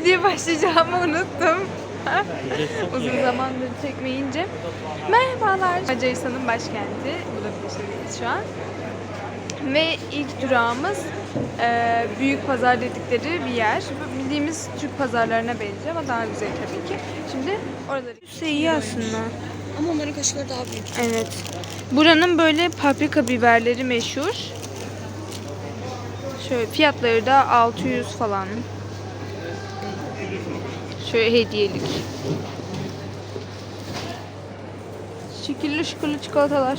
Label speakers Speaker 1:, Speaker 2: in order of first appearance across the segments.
Speaker 1: ne diye başlayacağımı unuttum. Uzun zamandır çekmeyince. Merhabalar. Macaristan'ın başkenti. Budapeşte'deyiz şu an. Ve ilk durağımız e, büyük pazar dedikleri bir yer. Bildiğimiz Türk pazarlarına benziyor ama daha güzel tabii ki. Şimdi oraları... Şey iyi aslında.
Speaker 2: Ama onların kaşıkları daha büyük.
Speaker 1: Evet. Buranın böyle paprika biberleri meşhur. Şöyle fiyatları da 600 falan. Şöyle hediyelik. Şekilli şıkırlı çikolatalar.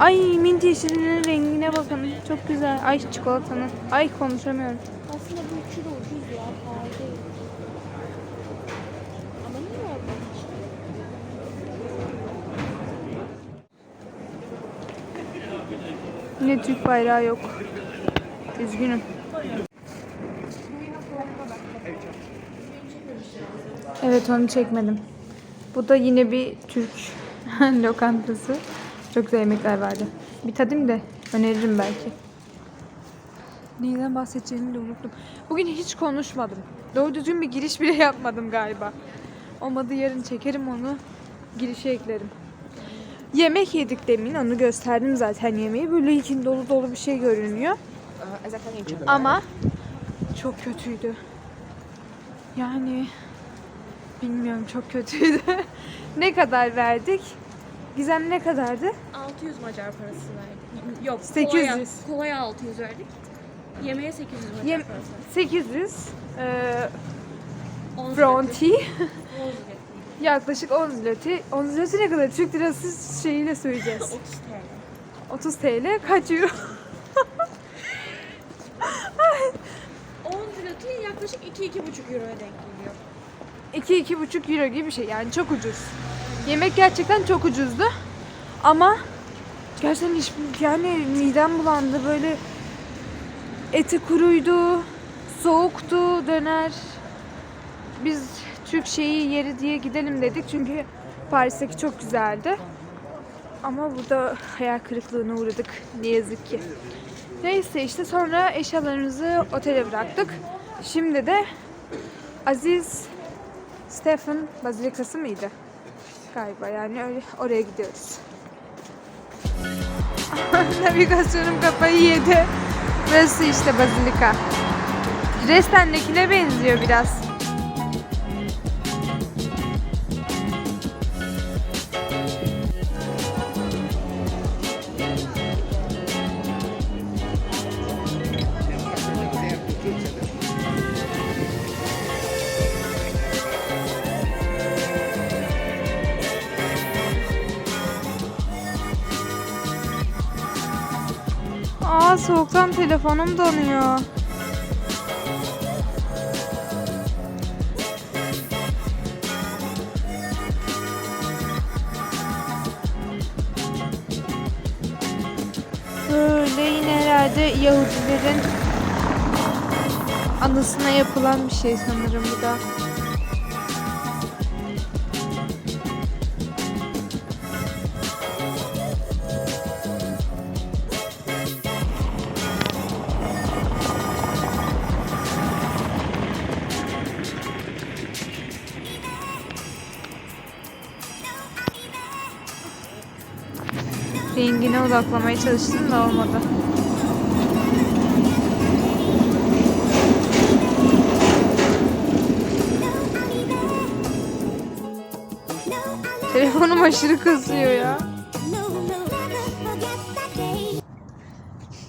Speaker 1: Ay mint yeşilinin rengine bakın. Çok güzel. Ay çikolatanın. Ay konuşamıyorum.
Speaker 2: Aslında bu kilo ucuz ya. Pahalı değil. Ama niye var bunun için?
Speaker 1: Yine Türk bayrağı yok. Üzgünüm. Evet onu çekmedim. Bu da yine bir Türk lokantası. Çok güzel yemekler vardı. Bir tadayım da öneririm belki. Neyden bahsedeceğimi de unuttum. Bugün hiç konuşmadım. Doğru düzgün bir giriş bile yapmadım galiba. Olmadı yarın çekerim onu. Girişe eklerim. Yemek yedik demin onu gösterdim zaten yemeği. Böyle için dolu dolu bir şey görünüyor.
Speaker 2: Zaten en çok.
Speaker 1: Ama çok kötüydü. Yani bilmiyorum çok kötüydü. ne kadar verdik? Gizem ne kadardı?
Speaker 2: 600 Macar parası verdik. Yok
Speaker 1: 800.
Speaker 2: Kolaya, kolaya 600 verdik. Yemeğe 800 Macar
Speaker 1: Yem-
Speaker 2: parası.
Speaker 1: 800 eee
Speaker 2: 10
Speaker 1: Fronti
Speaker 2: 10 zloty.
Speaker 1: yaklaşık 10 zloty. 10 zloty ne kadar? Türk lirası şeyiyle söyleyeceğiz.
Speaker 2: 30 TL.
Speaker 1: 30 TL kaç euro?
Speaker 2: 10 zloty yaklaşık 2-2,5 euroya denk geliyor.
Speaker 1: 2-2,5 euro gibi bir şey yani çok ucuz. Yemek gerçekten çok ucuzdu. Ama gerçekten hiç yani midem bulandı böyle eti kuruydu, soğuktu döner. Biz Türk şeyi yeri diye gidelim dedik çünkü Paris'teki çok güzeldi. Ama burada hayal kırıklığına uğradık ne yazık ki. Neyse işte sonra eşyalarımızı otele bıraktık. Şimdi de Aziz Stephen Bazilikası mıydı? Galiba yani öyle oraya gidiyoruz. Navigasyonum kafayı yedi. Burası işte Bazilika. Dresden'dekine benziyor biraz. Soğuktan telefonum donuyor. Böyle yine herhalde Yahudilerin anısına yapılan bir şey sanırım bu da. Rengine odaklamaya çalıştım da olmadı. Telefonum aşırı kasıyor ya.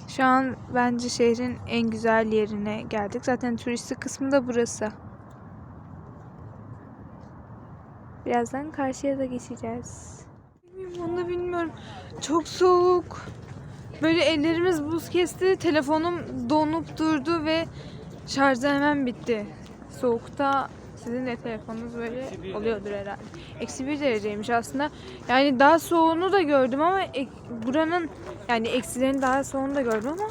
Speaker 1: Şu an bence şehrin en güzel yerine geldik. Zaten turistik kısmı da burası. Birazdan karşıya da geçeceğiz. Bilmiyorum. Çok soğuk. Böyle ellerimiz buz kesti. Telefonum donup durdu ve şarjı hemen bitti. Soğukta sizin de telefonunuz böyle oluyordur herhalde. Eksi bir dereceymiş aslında. Yani daha soğuğunu da gördüm ama buranın yani eksilerin daha soğuğunu da gördüm ama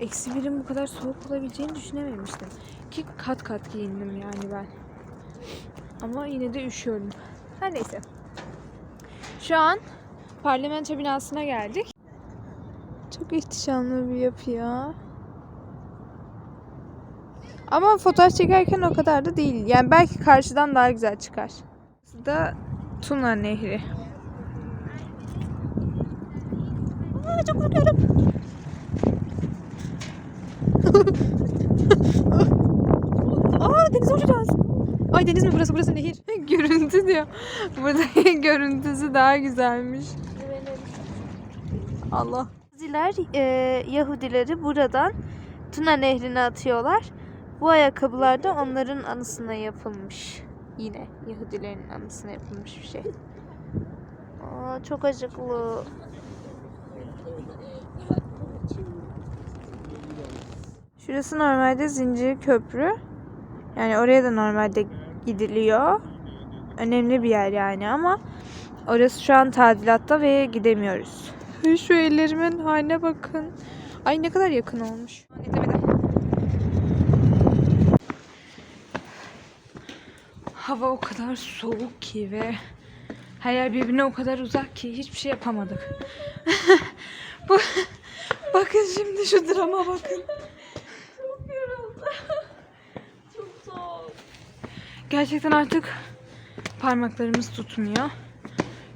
Speaker 1: eksi birin bu kadar soğuk olabileceğini düşünememiştim. Ki kat kat giyindim yani ben. Ama yine de üşüyorum. Her neyse. Şu an parlamento binasına geldik. Çok ihtişamlı bir yapı ya. Ama fotoğraf çekerken o kadar da değil. Yani belki karşıdan daha güzel çıkar. Burası da Tuna Nehri. Aa, çok korkuyorum. Aa denize uçacağız. Ay deniz mi burası? Burası nehir. Görüntü diyor. Burada görüntüsü daha güzelmiş. Allah.
Speaker 3: Yahudiler, e, Yahudileri buradan Tuna Nehri'ne atıyorlar. Bu ayakkabılar da onların anısına yapılmış. Yine Yahudilerin anısına yapılmış bir şey. Aa, çok acıklı.
Speaker 1: Şurası normalde zincir köprü. Yani oraya da normalde gidiliyor. Önemli bir yer yani ama orası şu an tadilatta ve gidemiyoruz. Şu ellerimin haline bakın. Ay ne kadar yakın olmuş. Hava o kadar soğuk ki ve her yer birbirine o kadar uzak ki hiçbir şey yapamadık. Bu bakın şimdi şu drama bakın. Gerçekten artık parmaklarımız tutmuyor.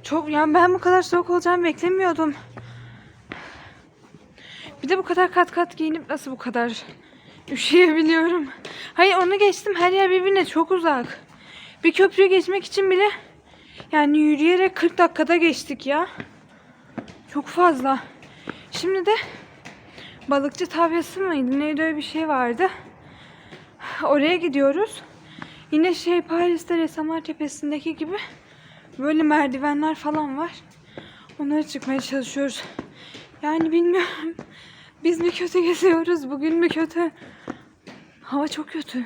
Speaker 1: Çok yani ben bu kadar soğuk olacağını beklemiyordum. Bir de bu kadar kat kat giyinip nasıl bu kadar üşüyebiliyorum. Hayır onu geçtim her yer birbirine çok uzak. Bir köprüyü geçmek için bile yani yürüyerek 40 dakikada geçtik ya. Çok fazla. Şimdi de balıkçı tabyası mıydı? Neydi öyle bir şey vardı. Oraya gidiyoruz. Yine şey Paris'te Resamar Tepesi'ndeki gibi böyle merdivenler falan var. Onlara çıkmaya çalışıyoruz. Yani bilmiyorum. Biz mi kötü geziyoruz? Bugün mü kötü? Hava çok kötü.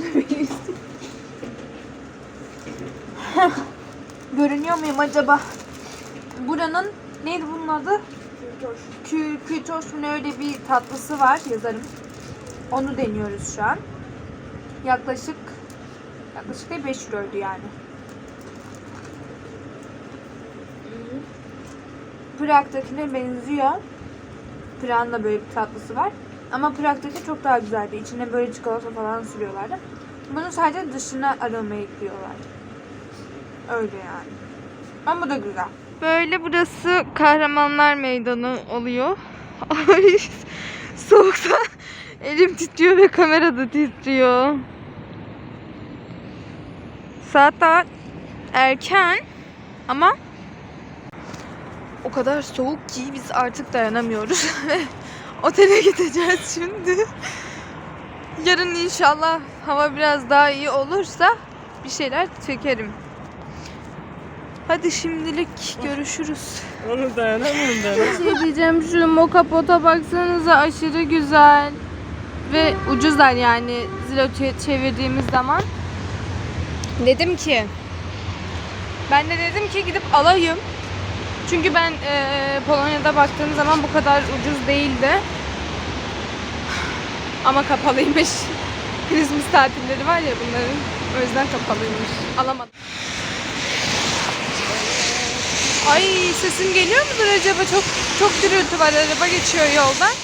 Speaker 1: Da üstü. Görünüyor muyum acaba? Buranın neydi bunun adı? Kü, öyle bir tatlısı var yazarım. Onu deniyoruz şu an. Yaklaşık yaklaşık değil 5 euroydu yani. Prag'dakine benziyor. Prag'ın da böyle bir tatlısı var. Ama Prag'daki çok daha güzeldi. İçine böyle çikolata falan sürüyorlardı. Bunu sadece dışına aroma ekliyorlar. Öyle yani. Ama bu da güzel. Böyle burası Kahramanlar Meydanı oluyor. Ay soğukta elim titriyor ve kamera da titriyor. Saat daha erken ama o kadar soğuk ki biz artık dayanamıyoruz. Otele gideceğiz şimdi. Yarın inşallah hava biraz daha iyi olursa bir şeyler çekerim. Hadi şimdilik görüşürüz.
Speaker 4: Onu dayanamıyorum ben.
Speaker 1: şey diyeceğim şu moka pota baksanıza aşırı güzel. Ve ucuzlar yani zloty çevirdiğimiz zaman. Dedim ki ben de dedim ki gidip alayım. Çünkü ben eee, Polonya'da baktığım zaman bu kadar ucuz değildi. Ama kapalıymış. Christmas tatilleri var ya bunların. O yüzden kapalıymış. Alamadım. Ay sesim geliyor mudur acaba? Çok çok gürültü var. Araba geçiyor yoldan.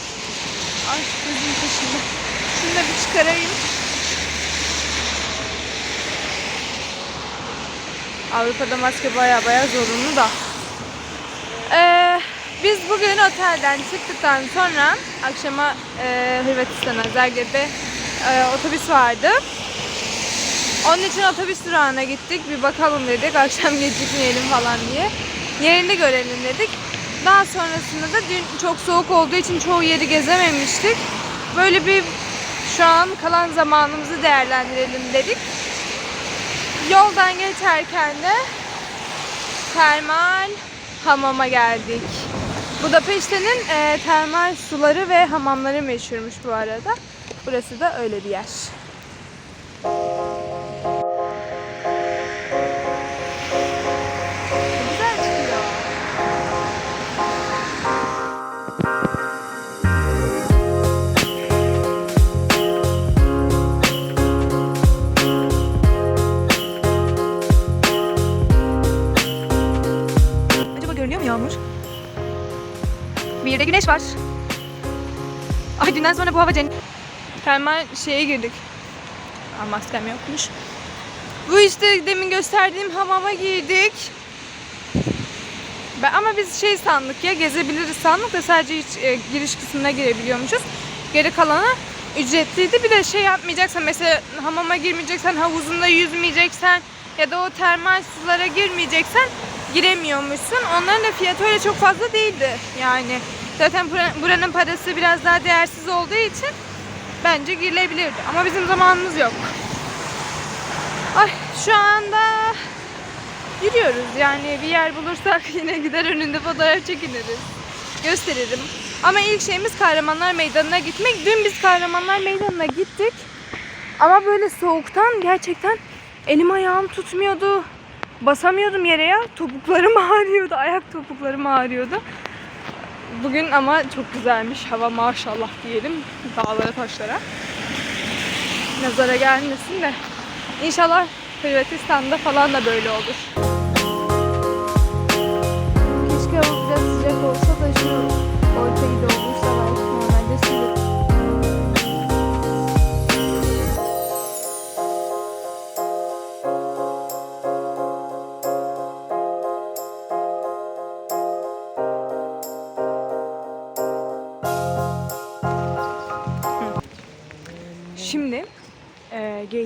Speaker 1: Ay gözüm kaşındı. Şunu da bir çıkarayım. Avrupa'da maske baya baya zorunlu da. Biz bugün otelden çıktıktan sonra akşama e, Hırvatistan'a Zagreb'e e, otobüs vardı. Onun için otobüs durağına gittik. Bir bakalım dedik. Akşam gecikmeyelim falan diye. Yerini görelim dedik. Daha sonrasında da dün çok soğuk olduğu için çoğu yeri gezememiştik. Böyle bir şu an kalan zamanımızı değerlendirelim dedik. Yoldan geçerken de termal hamama geldik. Budapeşte'nin e, termal suları ve hamamları meşhurmuş bu arada. Burası da öyle bir yer.
Speaker 5: Acaba görünüyor mu yağmur? Yerde güneş var. Ay dünden sonra bu hava cennet.
Speaker 1: Termal şeye girdik. Aa, maskem yokmuş. Bu işte demin gösterdiğim hamama girdik. Ben, ama biz şey sandık ya gezebiliriz sandık da sadece hiç, e, giriş kısmına girebiliyormuşuz. Geri kalana ücretliydi. Bir de şey yapmayacaksan mesela hamama girmeyeceksen, havuzunda yüzmeyeceksen ya da o termal sulara girmeyeceksen giremiyormuşsun. Onların da fiyatı öyle çok fazla değildi yani. Zaten bura- buranın parası biraz daha değersiz olduğu için bence girilebilirdi. Ama bizim zamanımız yok. Ay şu anda yürüyoruz yani bir yer bulursak yine gider önünde fotoğraf çekiniriz. Gösteririm. Ama ilk şeyimiz Kahramanlar Meydanı'na gitmek. Dün biz Kahramanlar Meydanı'na gittik. Ama böyle soğuktan gerçekten elim ayağım tutmuyordu. Basamıyordum yere ya. Topuklarım ağrıyordu. Ayak topuklarım ağrıyordu. Bugün ama çok güzelmiş. Hava maşallah diyelim. Dağlara taşlara. Nazara gelmesin de. İnşallah Hırvatistan'da falan da böyle olur.
Speaker 3: Keşke hava biraz sıcak olsa da şu ortayı doldursalar.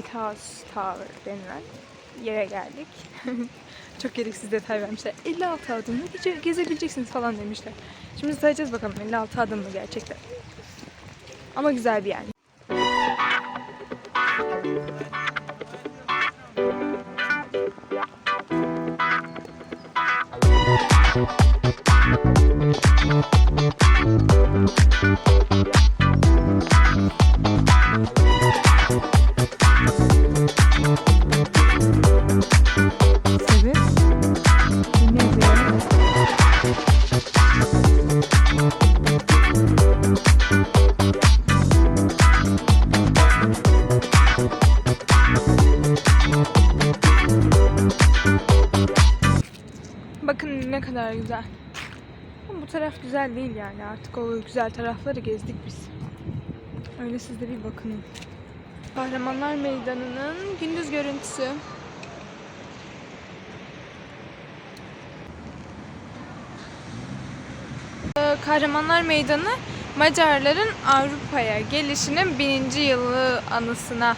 Speaker 1: E, Gatehouse Tower denilen yere geldik. Çok gereksiz detay vermişler. 56 adımla gezebileceksiniz falan demişler. Şimdi sayacağız bakalım 56 adım mı gerçekten. Ama güzel bir yer. Kadar güzel. Ama bu taraf güzel değil yani. Artık o güzel tarafları gezdik biz. Öyle siz de bir bakın. Kahramanlar Meydanı'nın gündüz görüntüsü. Ee, Kahramanlar Meydanı Macarların Avrupa'ya gelişinin bininci yılı anısına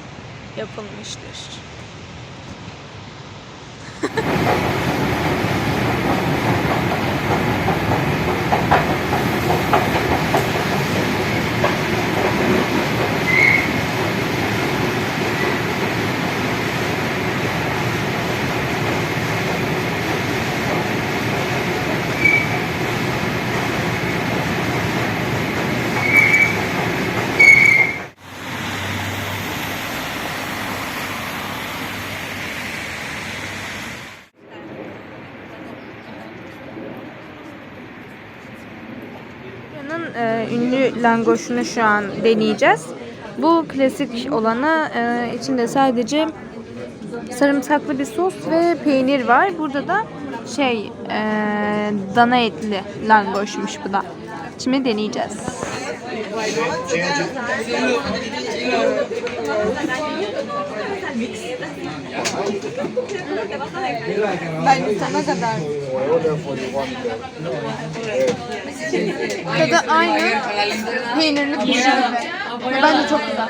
Speaker 1: yapılmıştır. Buranın e, ünlü langoşunu şu an deneyeceğiz. Bu klasik olanı e, içinde sadece sarımsaklı bir sos ve peynir var. Burada da şey e, dana etli langoşmuş bu da. Şimdi deneyeceğiz. Bence sana kadar. Tadı aynı peynirli pişirme. Bence çok güzel.